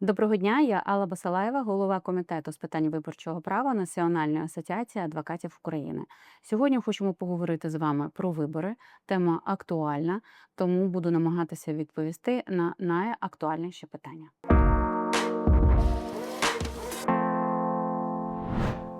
Доброго дня, я Алла Басалаєва, голова комітету з питань виборчого права Національної асоціації адвокатів України. Сьогодні хочемо поговорити з вами про вибори. Тема актуальна, тому буду намагатися відповісти на найактуальніші питання.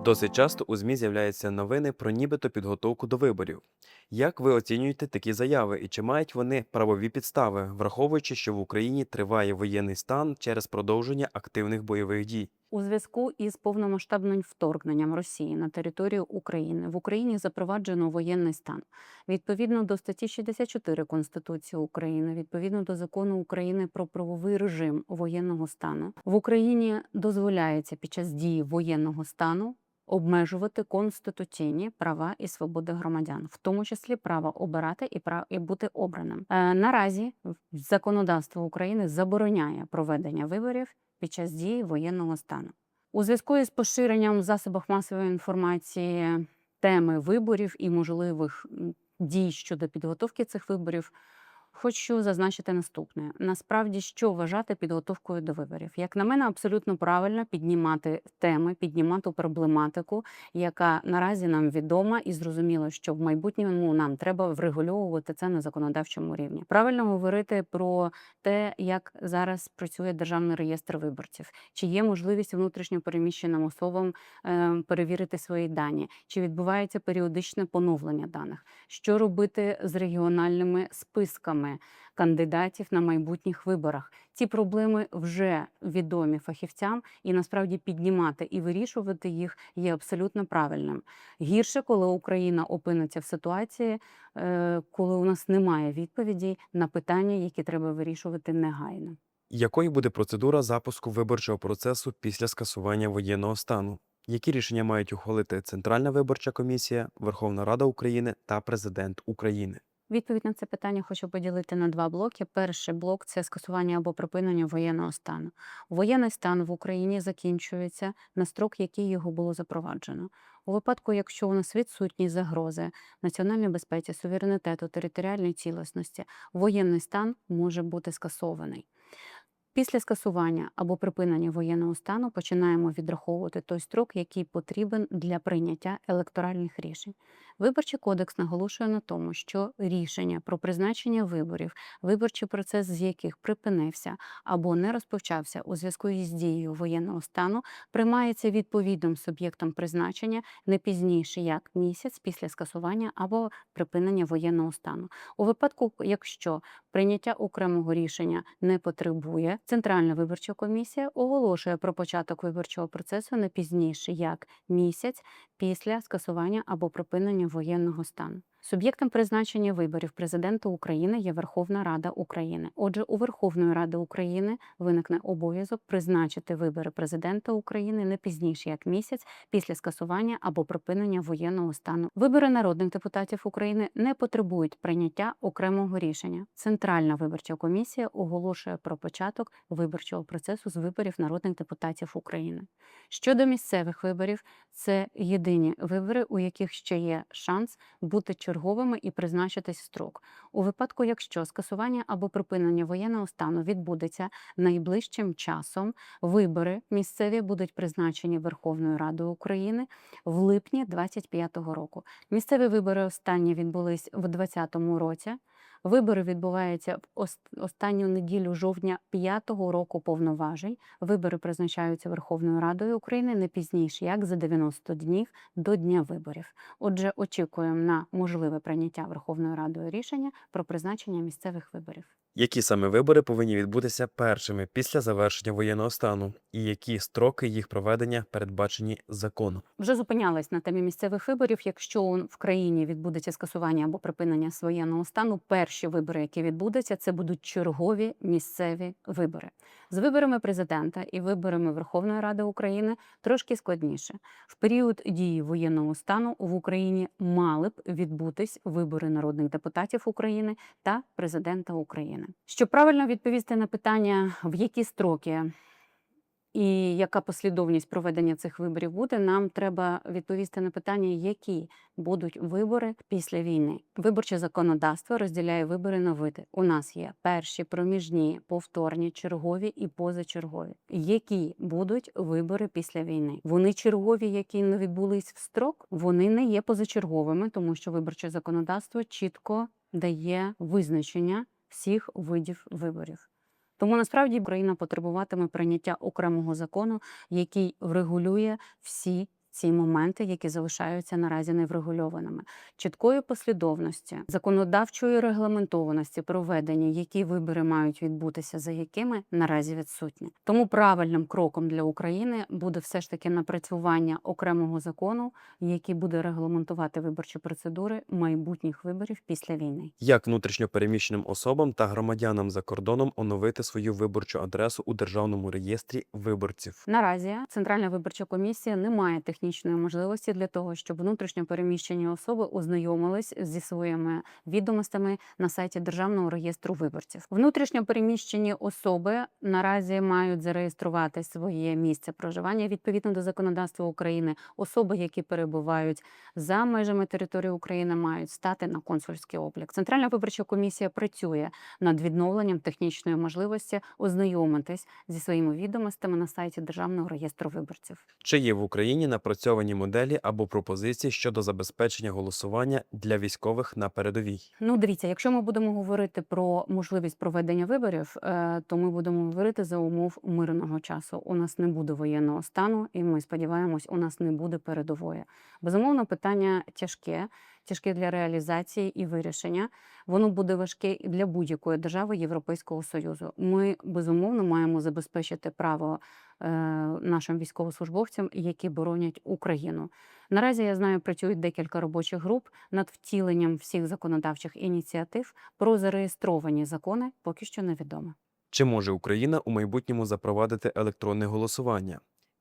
Досить часто у ЗМІ з'являються новини про нібито підготовку до виборів. Як ви оцінюєте такі заяви і чи мають вони правові підстави, враховуючи, що в Україні триває воєнний стан через продовження активних бойових дій? У зв'язку із повномасштабним вторгненням Росії на територію України в Україні запроваджено воєнний стан. Відповідно до статті 64 Конституції України, відповідно до закону України про правовий режим воєнного стану, в Україні дозволяється під час дії воєнного стану обмежувати конституційні права і свободи громадян, в тому числі право обирати і прав і бути обраним. Е, наразі законодавство України забороняє проведення виборів під час дії воєнного стану. У зв'язку із поширенням в засобах масової інформації теми виборів і можливих дій щодо підготовки цих виборів. Хочу зазначити наступне: насправді, що вважати підготовкою до виборів, як на мене, абсолютно правильно піднімати теми, піднімати проблематику, яка наразі нам відома, і зрозуміло, що в майбутньому нам треба врегульовувати це на законодавчому рівні. Правильно говорити про те, як зараз працює державний реєстр виборців, чи є можливість внутрішньо переміщеним особам е, перевірити свої дані, чи відбувається періодичне поновлення даних, що робити з регіональними списками кандидатів на майбутніх виборах. Ці проблеми вже відомі фахівцям, і насправді піднімати і вирішувати їх є абсолютно правильним. Гірше, коли Україна опиниться в ситуації, е, коли у нас немає відповідей на питання, які треба вирішувати негайно. Якою буде процедура запуску виборчого процесу після скасування воєнного стану? Які рішення мають ухвалити Центральна виборча комісія, Верховна Рада України та Президент України? Відповідь на це питання хочу поділити на два блоки. Перший блок це скасування або припинення воєнного стану. Воєнний стан в Україні закінчується на строк, який його було запроваджено. У випадку, якщо у нас відсутні загрози національній безпеці, суверенітету, територіальної цілісності, воєнний стан може бути скасований. Після скасування або припинення воєнного стану починаємо відраховувати той строк, який потрібен для прийняття електоральних рішень. Виборчий кодекс наголошує на тому, що рішення про призначення виборів, виборчий процес з яких припинився або не розпочався у зв'язку із дією воєнного стану, приймається відповідним суб'єктом призначення не пізніше як місяць після скасування або припинення воєнного стану. У випадку, якщо прийняття окремого рішення не потребує, Центральна виборча комісія оголошує про початок виборчого процесу не пізніше як місяць після скасування або припинення воєнного стану. Суб'єктом призначення виборів президента України є Верховна Рада України. Отже, у Верховної Ради України виникне обов'язок призначити вибори президента України не пізніше як місяць після скасування або припинення воєнного стану. Вибори народних депутатів України не потребують прийняття окремого рішення. Центральна виборча комісія оголошує про початок виборчого процесу з виборів народних депутатів України. Щодо місцевих виборів, це єдині вибори, у яких ще є шанс бути черговими і призначитись строк. У випадку, якщо скасування або припинення воєнного стану відбудеться найближчим часом, вибори місцеві будуть призначені Верховною Радою України в липні 2025 року. Місцеві вибори останні відбулись в 2020 році. Вибори відбуваються в останню неділю жовтня п'ятого року повноважень. Вибори призначаються Верховною Радою України не пізніше, як за 90 днів до дня виборів. Отже, очікуємо на можливе прийняття Верховною Радою рішення про призначення місцевих виборів. Які саме вибори повинні відбутися першими після завершення воєнного стану, і які строки їх проведення передбачені законом? Вже зупинялась на темі місцевих виборів. Якщо в країні відбудеться скасування або припинення воєнного стану, перші вибори, які відбудуться, це будуть чергові місцеві вибори. З виборами президента і виборами Верховної Ради України трошки складніше. В період дії воєнного стану в Україні мали б відбутись вибори народних депутатів України та президента України. Щоб правильно відповісти на питання, в які строки і яка послідовність проведення цих виборів буде, нам треба відповісти на питання, які будуть вибори після війни. Виборче законодавство розділяє вибори на види. У нас є перші, проміжні, повторні, чергові і позачергові. Які будуть вибори після війни? Вони чергові, які не відбулись в строк. Вони не є позачерговими, тому що виборче законодавство чітко дає визначення всіх видів виборів. Тому насправді Україна потребуватиме прийняття окремого закону, який врегулює всі ці моменти, які залишаються наразі неврегульованими, чіткої послідовності, законодавчої регламентованості проведення, які вибори мають відбутися, за якими наразі відсутні. Тому правильним кроком для України буде все ж таки напрацювання окремого закону, який буде регламентувати виборчі процедури майбутніх виборів після війни. Як внутрішньопереміщеним особам та громадянам за кордоном оновити свою виборчу адресу у державному реєстрі виборців? Наразі Центральна виборча комісія не має технічної можливості для того, щоб внутрішньо переміщені особи ознайомились зі своїми відомостями на сайті Державного реєстру виборців. Внутрішньо переміщені особи наразі мають зареєструвати своє місце проживання відповідно до законодавства України. Особи, які перебувають за межами території України, мають стати на консульський облік. Центральна виборча комісія працює над відновленням технічної можливості ознайомитись зі своїми відомостями на сайті Державного реєстру виборців. Чи є в Україні напрацьовані моделі або пропозиції щодо забезпечення голосування для військових на передовій? Ну, дивіться, якщо ми будемо говорити про можливість проведення виборів, е, то ми будемо говорити за умов мирного часу. У нас не буде воєнного стану, і ми сподіваємось, у нас не буде передової. Безумовно, питання тяжке, тяжке для реалізації і вирішення. Воно буде важке для будь-якої держави Європейського союзу. Ми безумовно маємо забезпечити право е, нашим військовослужбовцям, які боронять Україну. Наразі я знаю, працюють декілька робочих груп над втіленням всіх законодавчих ініціатив. Про зареєстровані закони поки що невідомо. Чи може Україна у майбутньому запровадити електронне голосування?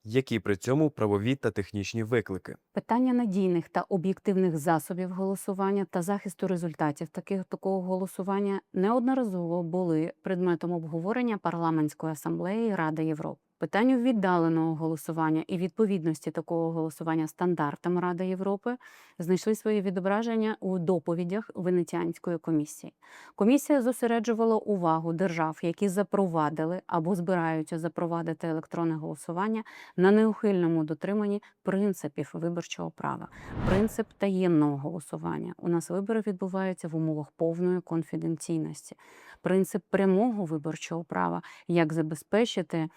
Які при цьому правові та технічні виклики? Питання надійних та об'єктивних засобів голосування та захисту результатів таких такого голосування неодноразово були предметом обговорення парламентської асамблеї Ради Європи. Питанню віддаленого голосування і відповідності такого голосування стандартам Ради Європи знайшли своє відображення у доповідях Венеціанської комісії. Комісія зосереджувала увагу держав, які запровадили або збираються запровадити електронне голосування на неухильному дотриманні принципів виборчого права, принцип таємного голосування. У нас вибори відбуваються в умовах повної конфіденційності, принцип прямого виборчого права, як забезпечити.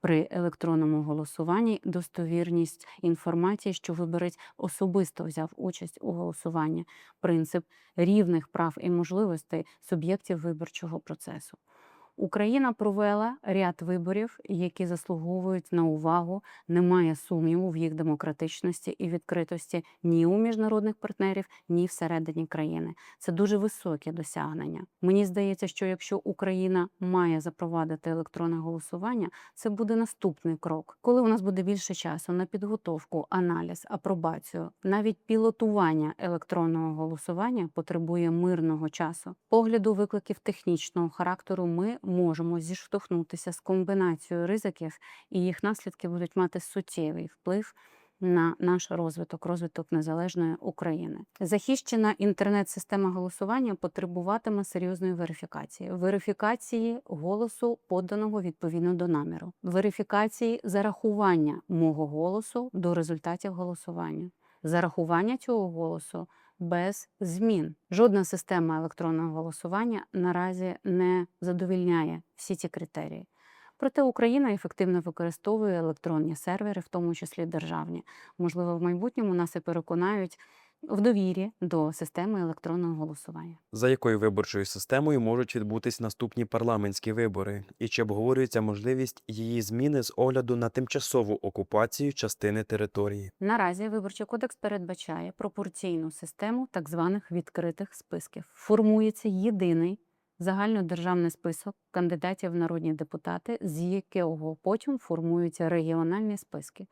При електронному голосуванні достовірність інформації, що виборець особисто взяв участь у голосуванні, принцип рівних прав і можливостей суб'єктів виборчого процесу. Україна провела ряд виборів, які заслуговують на увагу. Немає сумніву в їх демократичності і відкритості ні у міжнародних партнерів, ні всередині країни. Це дуже високі досягнення. Мені здається, що якщо Україна має запровадити електронне голосування, це буде наступний крок. Коли у нас буде більше часу на підготовку, аналіз, апробацію, навіть пілотування електронного голосування потребує мирного часу. Погляду викликів технічного характеру ми можемо зіштовхнутися з комбінацією ризиків, і їх наслідки будуть мати суттєвий вплив. На наш розвиток, розвиток незалежної України, захищена інтернет-система голосування потребуватиме серйозної верифікації, верифікації голосу поданого відповідно до наміру, верифікації зарахування мого голосу до результатів голосування, зарахування цього голосу без змін. Жодна система електронного голосування наразі не задовільняє всі ці критерії. Проте Україна ефективно використовує електронні сервери, в тому числі державні. Можливо, в майбутньому нас і переконають в довірі до системи електронного голосування. За якою виборчою системою можуть відбутись наступні парламентські вибори? І чи обговорюється можливість її зміни з огляду на тимчасову окупацію частини території? Наразі виборчий кодекс передбачає пропорційну систему так званих відкритих списків. Формується єдиний загальнодержавний список кандидатів в народні депутати, з якого потім формуються регіональні списки.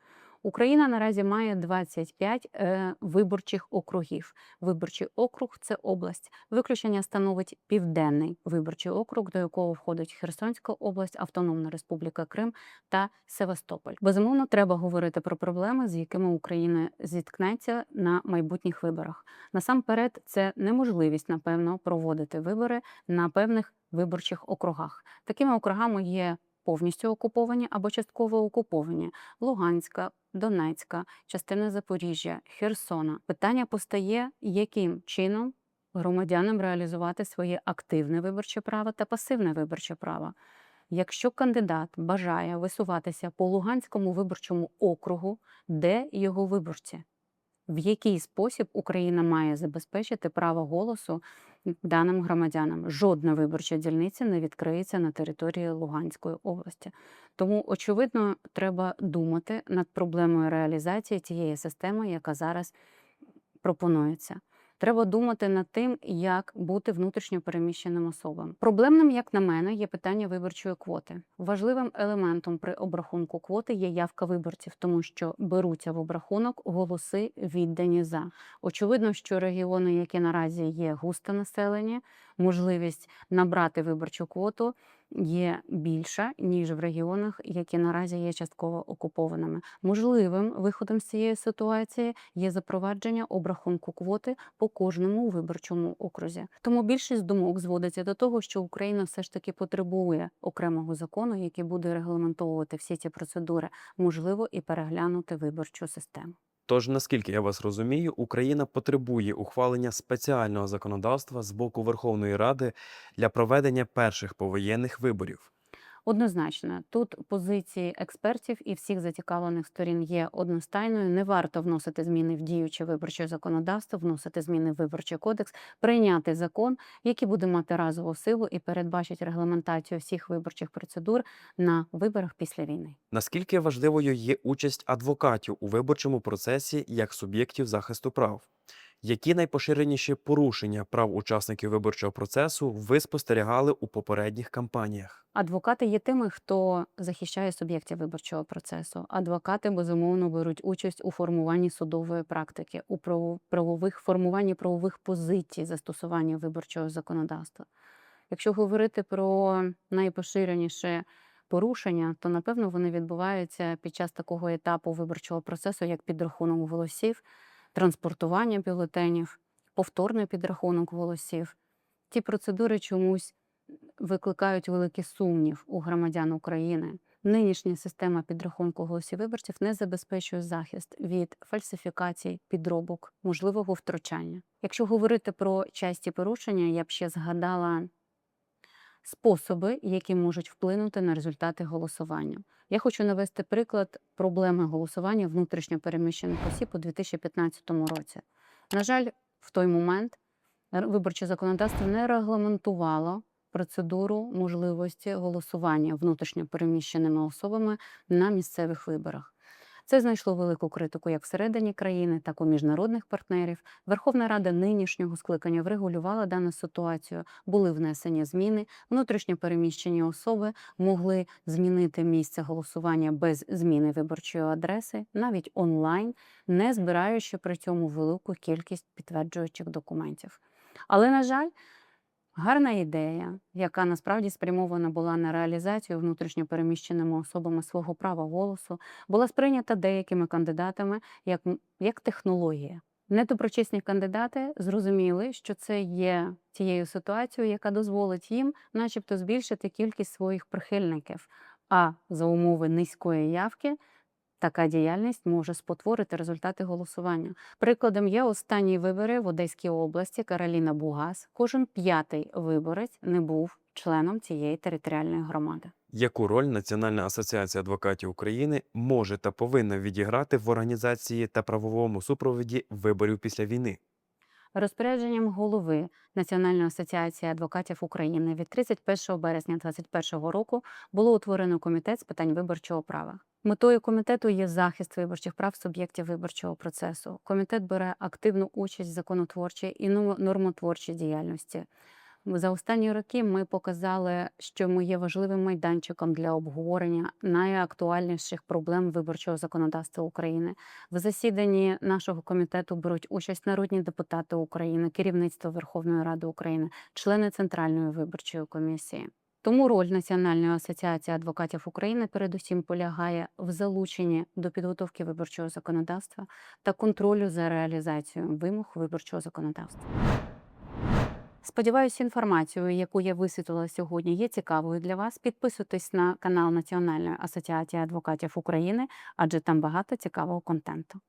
Україна наразі має 25 е, виборчих округів. Виборчий округ це область. Виключення становить південний виборчий округ, до якого входить Херсонська область, Автономна Республіка Крим та Севастополь. Безумовно, треба говорити про проблеми, з якими Україна зіткнеться на майбутніх виборах. Насамперед, це неможливість, напевно, проводити вибори на певних виборчих округах. Такими округами є повністю окуповані або частково окуповані Луганська, Донецька, частина Запоріжжя, Херсона. Питання постає, яким чином громадянам реалізувати своє активне виборче право та пасивне виборче право. Якщо кандидат бажає висуватися по Луганському виборчому округу, де його виборці? В який спосіб Україна має забезпечити право голосу даним громадянам? Жодна виборча дільниця не відкриється на території Луганської області. Тому, очевидно, треба думати над проблемою реалізації тієї системи, яка зараз пропонується. Треба думати над тим, як бути внутрішньо переміщеним особам. Проблемним, як на мене, є питання виборчої квоти. Важливим елементом при обрахунку квоти є явка виборців, тому що беруться в обрахунок голоси віддані за. Очевидно, що регіони, які наразі є густонаселені, можливість набрати виборчу квоту є більша ніж в регіонах, які наразі є частково окупованими. Можливим виходом з цієї ситуації є запровадження обрахунку квоти по кожному виборчому окрузі. Тому більшість думок зводиться до того, що Україна все ж таки потребує окремого закону, який буде регламентовувати всі ці процедури, можливо, і переглянути виборчу систему. Тож, наскільки я вас розумію, Україна потребує ухвалення спеціального законодавства з боку Верховної Ради для проведення перших повоєнних виборів. Однозначно, тут позиції експертів і всіх зацікавлених сторін є одностайною. Не варто вносити зміни в діюче виборче законодавство, вносити зміни в виборчий кодекс, прийняти закон, який буде мати разову силу і передбачить регламентацію всіх виборчих процедур на виборах після війни. Наскільки важливою є участь адвокатів у виборчому процесі як суб'єктів захисту прав? Які найпоширеніші порушення прав учасників виборчого процесу ви спостерігали у попередніх кампаніях? Адвокати є тими, хто захищає суб'єктів виборчого процесу. Адвокати безумовно беруть участь у формуванні судової практики, у право- правових формуванні правових позицій застосування виборчого законодавства. Якщо говорити про найпоширеніше порушення, то напевно вони відбуваються під час такого етапу виборчого процесу, як підрахунок голосів, транспортування бюлетенів, повторний підрахунок голосів. Ті процедури чомусь викликають великий сумнів у громадян України. Нинішня система підрахунку голосів виборців не забезпечує захист від фальсифікацій, підробок, можливого втручання. Якщо говорити про часті порушення, я б ще згадала способи, які можуть вплинути на результати голосування. Я хочу навести приклад проблеми голосування внутрішньо переміщених осіб у 2015 році. На жаль, в той момент виборче законодавство не регламентувало процедуру можливості голосування внутрішньо переміщеними особами на місцевих виборах. Це знайшло велику критику як всередині країни, так і у міжнародних партнерів. Верховна Рада нинішнього скликання врегулювала дану ситуацію. Були внесені зміни. Внутрішньо переміщені особи могли змінити місце голосування без зміни виборчої адреси, навіть онлайн, не збираючи при цьому велику кількість підтверджуючих документів. Але, на жаль, гарна ідея, яка насправді спрямована була на реалізацію внутрішньо переміщеними особами свого права голосу, була сприйнята деякими кандидатами як, як технологія. Недоброчесні кандидати зрозуміли, що це є тією ситуацією, яка дозволить їм, начебто, збільшити кількість своїх прихильників. А за умови низької явки така діяльність може спотворити результати голосування. Прикладом є останні вибори в Одеській області Кароліна Бугас. Кожен п'ятий виборець не був членом цієї територіальної громади. Яку роль Національна асоціація адвокатів України може та повинна відіграти в організації та правовому супроводі виборів після війни? Розпорядженням голови Національної асоціації адвокатів України від 31 березня 2021 року було утворено комітет з питань виборчого права. Метою комітету є захист виборчих прав суб'єктів виборчого процесу. Комітет бере активну участь в законотворчій і норм- нормотворчій діяльності. За останні роки ми показали, що ми є важливим майданчиком для обговорення найактуальніших проблем виборчого законодавства України. В засіданні нашого комітету беруть участь народні депутати України, керівництво Верховної Ради України, члени Центральної виборчої комісії. Тому роль Національної асоціації адвокатів України передусім полягає в залученні до підготовки виборчого законодавства та контролю за реалізацією вимог виборчого законодавства. Сподіваюся, інформацію, яку я висвітлила сьогодні, є цікавою для вас. Підписуйтесь на канал Національної асоціації адвокатів України, адже там багато цікавого контенту.